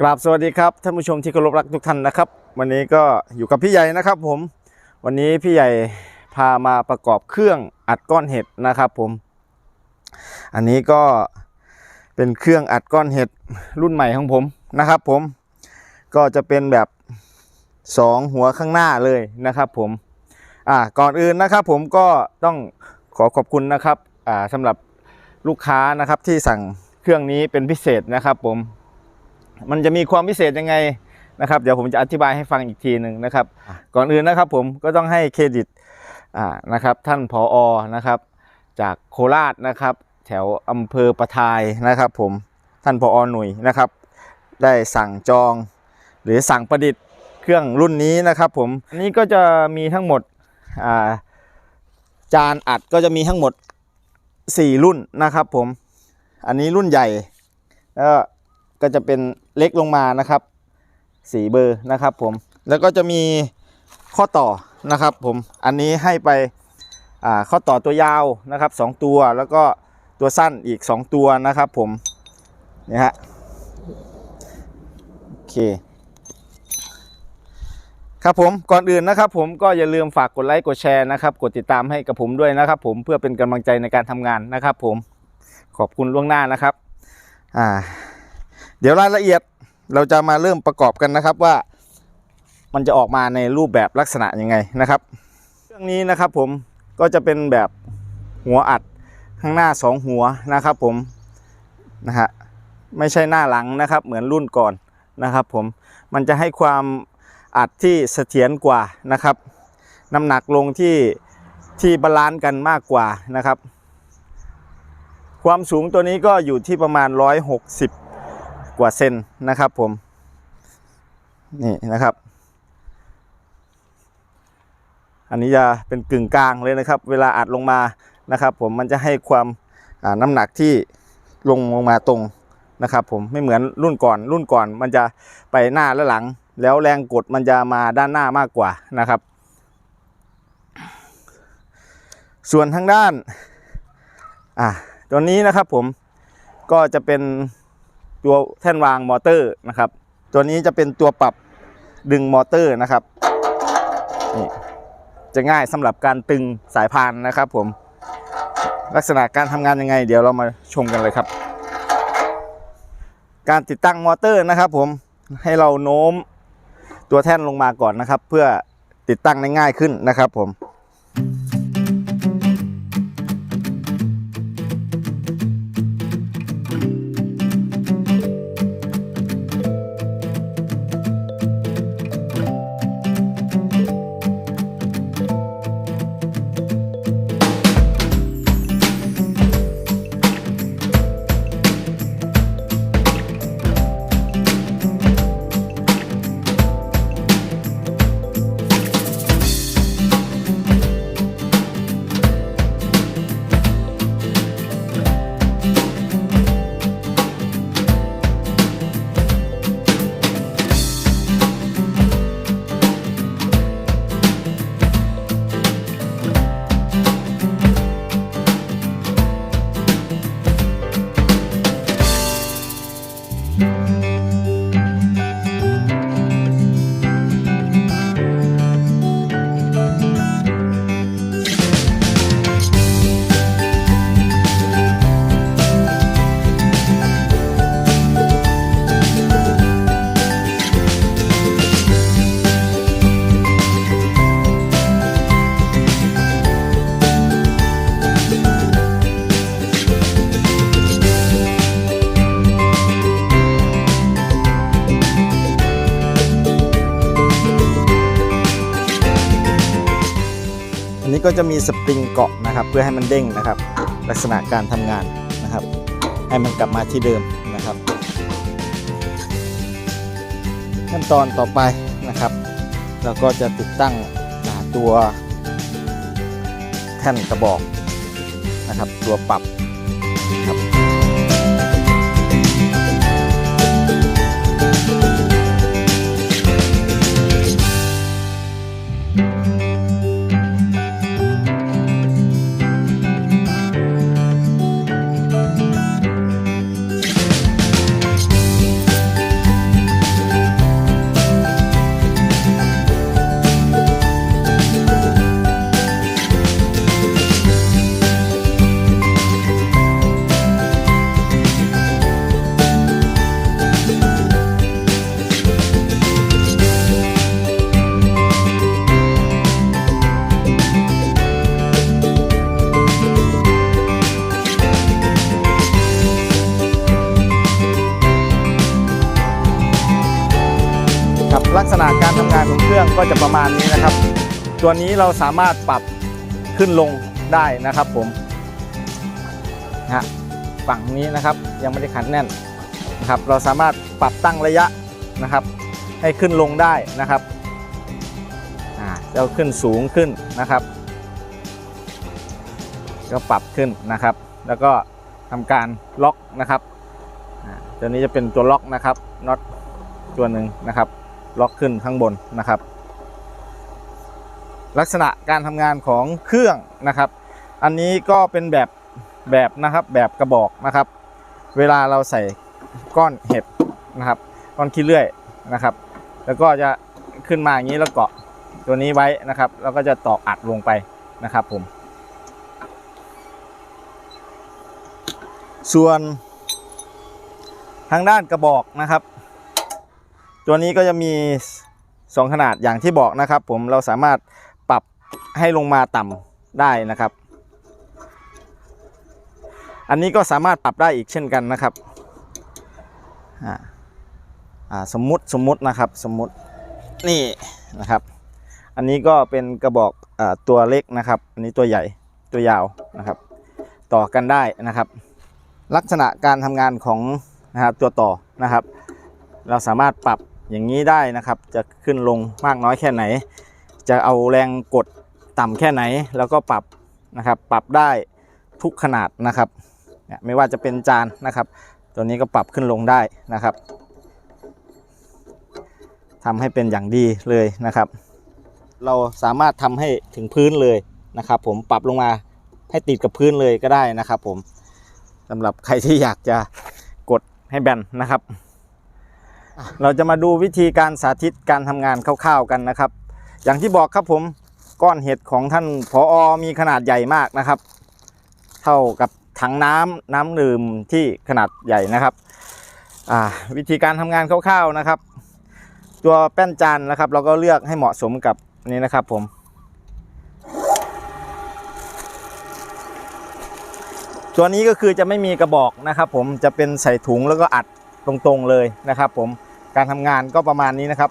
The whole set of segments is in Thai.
กราบสวัสดีครับท่านผู้ชมที่เคารพรักทุกท่านนะครับ วันนี้ก็อยู่กับพี่ใหญ่นะครับผมวันนี้พี่ใหญ่พามาประกอบเครื่องอัดก้อนเห็ดนะครับผม อันนี้ก็เป็นเครื่องอัดก้อนเห็ดรุ่นใหม่ของผมนะครับ ผมก็จะเป็นแบบสองหัวข้างหน้าเลยนะครับ ผมอ่าก่อนอื่นนะครับ ผมก็ต้องขอขอบคุณนะครับอ่าสำหรับลูกค้านะครับที่สั่งเครื่องนี้เป็นพิเศษนะครับ ผม มันจะมีความพิเศษยังไงนะครับ เดี๋ยวผมจะอธิบายให้ฟังอีกทีหนึ่งนะครับ ก่อนอื่นนะครับผมก็ต้องให้เครดิตอ่านะครับท่านผออนะครับ จากโคราชนะครับ แถวอำเภอประทายนะครับ ผมท่านผอหนุ่ยนะครับ ได้สั่งจอง หรือสั่งประดิษฐ์เครื่องรุ่นนี้นะครับ ผมอันนี้ก็จะมีทั้งหมดอ่าจานอัดก็จะมีทั้งหมด 4 รุ่นนะครับ ผมอันนี้รุ่นใหญ่แล้วก็ก็จะเป็น เล็กลงมานะครับสีเบอร์นะครับผมแล้วก็จะมีข้อต่อนะครับผมอันนี้ให้ไปข้อต่อตัวยาวนะครับสองตัวแล้วก็ตัวสั้นอีก 2 ตัวนะครับผมนี่ฮะโอเคครับผมก่อนอื่นนะครับผมก็อย่าลืมฝากกดไลค์กดแชร์นะครับ กดติดตามให้กับผมด้วยนะครับ ผมเพื่อเป็นกำลังใจในการทำงานนะครับ ผมขอบคุณล่วงหน้านะครับอ่า เดี๋ยวรายละเอียดเราจะมาเริ่มประกอบกันนะครับว่า มันจะออกมาในรูปแบบลักษณะยังไงนะครับเครื่องนี้นะครับผมก็จะเป็นแบบหัวอัดข้างหน้าสองหัวนะครับผมนะฮะไม่ใช่หน้าหลังนะครับ เหมือนรุ่นก่อนนะครับผมมันจะให้ความอัดที่เสถียรกว่านะครับน้ำหนักลงที่ที่บาลานซ์กันมากกว่านะครับ ความสูงตัวนี้ก็อยู่ที่ประมาณ 160 กว่าเซนนะครับผม นี่นะครับ อันนี้จะเป็นกึ่งกลางเลยนะครับ เวลาอัดลงมานะครับ ผมมันจะให้ความน้ำหนักที่ลงลงมาตรงนะครับผมไม่เหมือนรุ่นก่อนรุ่นก่อนมันจะไปหน้าและหลัง แล้วแรงกดมันจะมาด้านหน้ามากกว่านะครับ ส่วนทางด้านอ่าตัวนี้นะครับผมก็จะเป็น ตัวแท่นวางมอเตอร์นะครับ ตัวนี้จะเป็นตัวปรับดึงมอเตอร์นะครับนี่จะง่ายสำหรับการตึงสายพานนะครับ ผมลักษณะการทำงานยังไง เดี๋ยวเรามาชมกันเลยครับ การติดตั้งมอเตอร์นะครับ ผมให้เราโน้มตัวแท่นลงมาก่อนนะครับ เพื่อติดตั้งได้ง่ายขึ้นนะครับ ผม ก็จะมีสปริงเกาะนะครับ เพื่อให้มันเด้งนะครับ ลักษณะการทำงานนะครับ ให้มันกลับมาที่เดิมนะครับ ขั้นตอนต่อไปนะครับ เราก็จะติดตั้งตัวแท่นกระบอกนะครับ ตัวปรับ「 ณนี้นะครับ ตัวนี้เราสามารถปรับขึ้นลงได้นะครับผมฮะฝั่งนี้นะครับยังไม่ได้ขันแน่นนะครับ เราสามารถปรับตั้งระยะนะครับ ให้ขึ้นลงได้นะครับจะเอาขึ้นสูงขึ้นนะครับ ก็ปรับขึ้นนะครับ แล้วก็ทำการล็อกนะครับตัวนี้จะเป็นตัวล็อกนะครับน็อตตัวหนึ่งนะครับ ล็อกขึ้นข้างบนนะครับ ลักษณะการทำงานของเครื่องนะครับ อันนี้ก็เป็นแบบแบบนะครับแบบกระบอกนะครับ เวลาเราใส่ก้อนเห็ดนะครับก้อนขี้เลื่อยนะครับ แล้วก็จะขึ้นมาอย่างนี้แล้วเกาะตัวนี้ไว้นะครับ แล้วก็จะตอกอัดลงไปนะครับผม ส่วนทางด้านกระบอกนะครับ ตัวนี้ก็จะมี 2 ขนาดอย่างที่บอกนะครับ ผมเราสามารถ ให้ลงมาต่ำได้นะครับ อันนี้ก็สามารถปรับได้อีกเช่นกันนะครับอ่าอ่าสมมุติสมมุตินะครับสมมุตินี่นะครับ อันนี้ก็เป็นกระบอกอาตัวเล็กนะครับ อันนี้ตัวใหญ่ตัวยาวนะครับ ต่อกันได้นะครับ ลักษณะการทำงานของนะครับตัวต่อนะครับ เราสามารถปรับอย่างนี้ได้นะครับ จะขึ้นลงมากน้อยแค่ไหน จะเอาแรงกด ต่ำแค่ไหนแล้วก็ปรับนะครับ ปรับได้ทุกขนาดนะครับ ไม่ว่าจะเป็นจานนะครับ ตัวนี้ก็ปรับขึ้นลงได้นะครับทำให้เป็นอย่างดีเลยนะครับ เราสามารถทำให้ถึงพื้นเลยนะครับ ผมปรับลงมาให้ติดกับพื้นเลยก็ได้นะครับ ผมสำหรับใครที่อยากจะกดให้แบนนะครับ เราจะมาดูวิธีการสาธิตการทำงานคร่าวๆกันนะครับ อย่างที่บอกครับผม ก้อนเห็ดของท่านผออมีขนาดใหญ่มากนะครับ เท่ากับถังน้ำน้ำดื่มที่ขนาดใหญ่นะครับวิธีการทำงานคร่าวๆนะครับ ตัวแป้นจานนะครับ เราก็เลือกให้เหมาะสมกับนี้นะครับผมตัวนี้ก็คือจะไม่มีกระบอกนะครับ ผมจะเป็นใส่ถุงแล้วก็อัดตรงๆเลยนะครับ ผมการทำงานก็ประมาณนี้นะครับ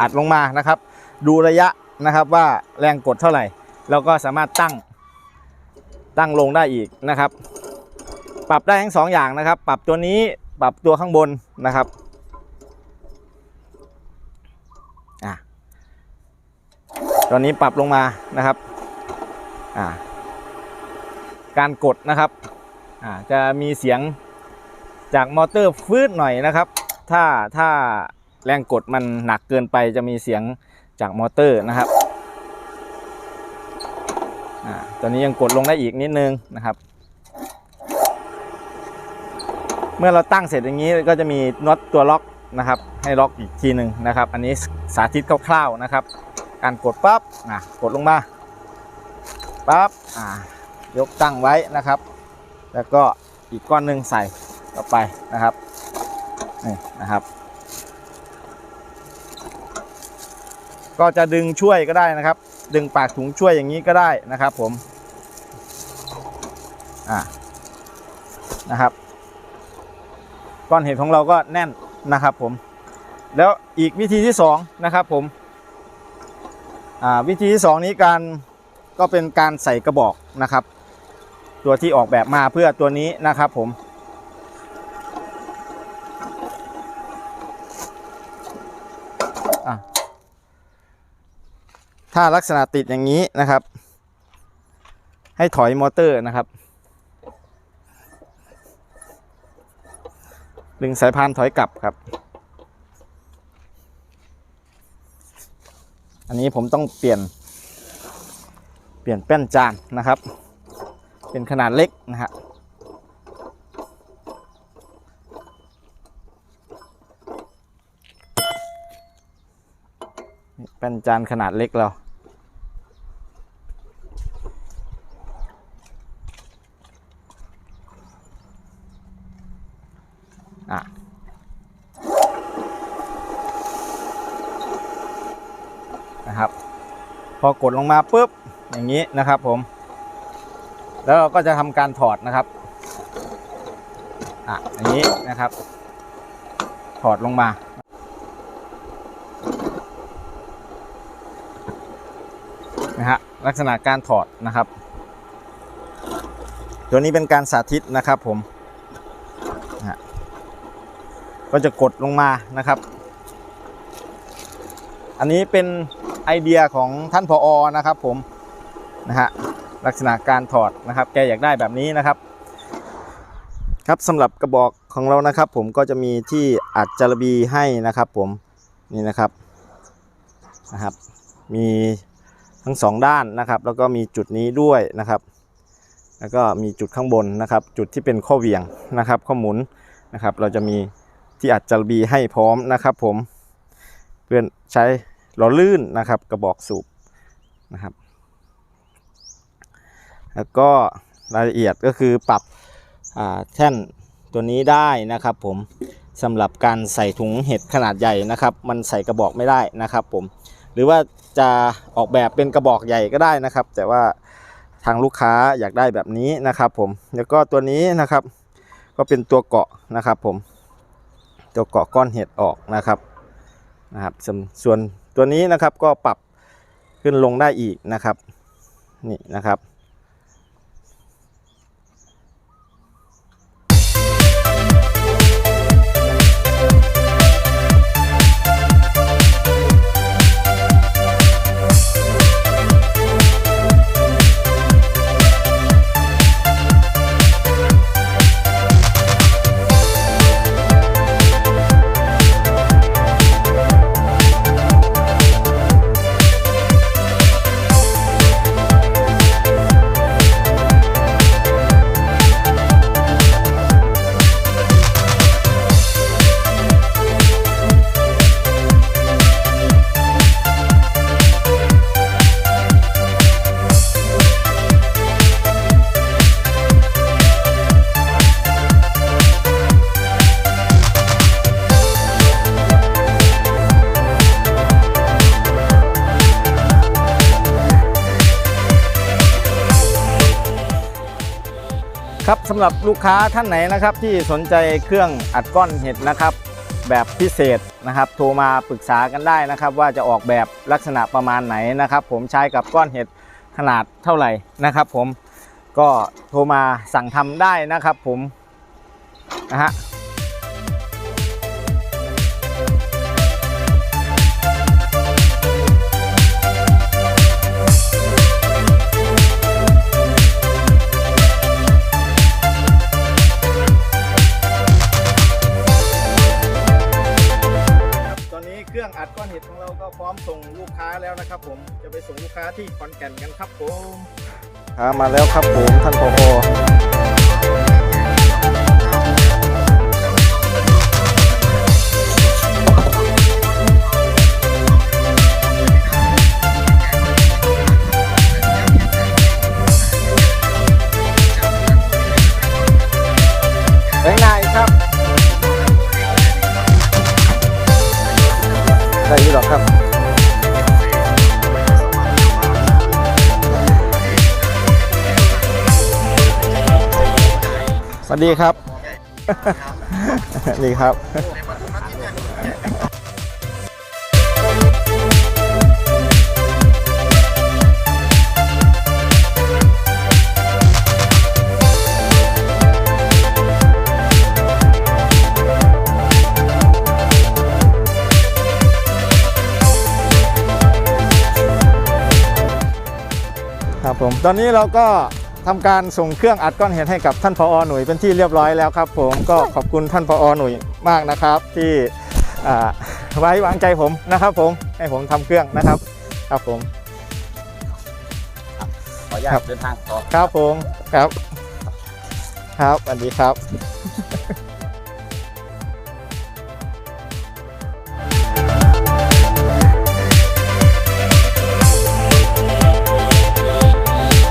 อัดลงมานะครับ ดูระยะนะครับว่าแรงกดเท่าไหร่เราก็สามารถตั้งตั้งลงได้อีกนะครับ ปรับได้ทั้งสองอย่างนะครับ ปรับตัวนี้ปรับตัวข้างบนนะครับอะตัวนี้ปรับลงมานะครับอ่าการกดนะครับอ่าจะมีเสียงจากมอเตอร์ฟืดหน่อยนะครับ ถ้าถ้า แรงกดมันหนักเกินไปจะมีเสียงจากมอเตอร์นะครับอตัวนี้ยังกดลงได้อีกนิดนึงนะครับ เมื่อเราตั้งเสร็จอย่างนี้ก็จะมีน็อตตัวล็อกนะครับ ให้ล็อกอีกทีหนึ่งนะครับ อันนี้สาธิตคร่าวๆนะครับ การกดปั๊บกดลงมาปั๊บยกตั้งไว้นะครับ แล้วก็อีกก้อนหนึ่งใส่ต่อไปนะครับนี่นะครับ ก็จะดึงช่วยก็ได้นะครับ ดึงปากถุงช่วยอย่างนี้ก็ได้นะครับ ผมอ่านะครับ ก้อนเห็ดของเราก็แน่นนะครับ ผม แล้วอีกวิธีที่สองนะครับ ผมอ่าวิธีที่สองนี้การก็เป็นการใส่กระบอกนะครับ ตัวที่ออกแบบมาเพื่อตัวนี้นะครับ ผม ถ้าลักษณะติดอย่างนี้นะครับ ให้ถอยมอเตอร์นะครับ ดึงสายพานถอยกลับครับ อันนี้ผมต้องเปลี่ยน เปลี่ยนแป้นจานนะครับ เป็นขนาดเล็กนะฮะแป้นจานขนาดเล็กเรา อะ นะครับ พอกดลงมาปุ๊บอย่างนี้นะครับผม แล้วเราก็จะทำการถอดนะครับอะอย่างนี้นะครับ ถอดลงมานะฮะลักษณะการถอดนะครับ ตัวนี้เป็นการสาธิตนะครับผมนะก็จะกดลงมานะครับ อันนี้เป็น ไอเดียของท่านผออนะครับผมนะฮะลักษณะการถอดนะครับ แกอยากได้แบบนี้นะครับ ครับสำหรับกระบอกของเรานะครับ ผมก็จะมีที่อัดจารบีให้นะครับ ผมนี่นะครับนะครับ มีทั้งสองด้านนะครับ แล้วก็มีจุดนี้ด้วยนะครับ แล้วก็มีจุดข้างบนนะครับ จุดที่เป็นข้อเวียงนะครับข้อหมุนนะครับ เราจะมีที่อัดจารบีให้พร้อมนะครับ ผมเพื่อนใช้ หล่อลื่นนะครับกระบอกสูบนะครับ แล้วก็รายละเอียดก็คือปรับแท่นตัวนี้ได้นะครับ ผมสำหรับการใส่ถุงเห็ดขนาดใหญ่นะครับ มันใส่กระบอกไม่ได้นะครับ ผมหรือว่าจะออกแบบเป็นกระบอกใหญ่ก็ได้นะครับ แต่ว่าทางลูกค้าอยากได้แบบนี้นะครับ ผมแล้วก็ตัวนี้นะครับ ก็เป็นตัวเกาะนะครับ ผมตัวเกาะก้อนเห็ดออกนะครับนะครับส่วน ตัวนี้นะครับก็ปรับขึ้นลงได้อีกนะครับนี่นะครับ ครับสำหรับลูกค้าท่านไหนนะครับที่สนใจเครื่องอัดก้อนเห็ดนะครับ แบบพิเศษนะครับโทรมาปรึกษากันได้นะครับ ว่าจะออกแบบลักษณะประมาณไหนนะครับ ผมใช้กับก้อนเห็ดขนาดเท่าไหร่นะครับ ผมก็โทรมาสั่งทำได้นะครับ ผมนะฮะ นะครับผมจะไปส่งลูกค้าที่ขอนแก่นกันครับผมมาแล้วครับผมท่านพอ สวัสดีครับ นี่ครับครับผมตอนนี้เราก็ ทำการส่งเครื่องอัดก้อนเห็ดให้กับท่านพอหนุ่ยเป็นที่เรียบร้อยแล้วครับผมก็ขอบคุณท่านพอหนุ่ยมากนะครับ ที่อ่าไว้วางใจผมนะครับ ผมให้ผมทำเครื่องนะครับครับผมขออนุญาครัตบเดินทางต่อครับผมครับ ครับสวัสดีครับ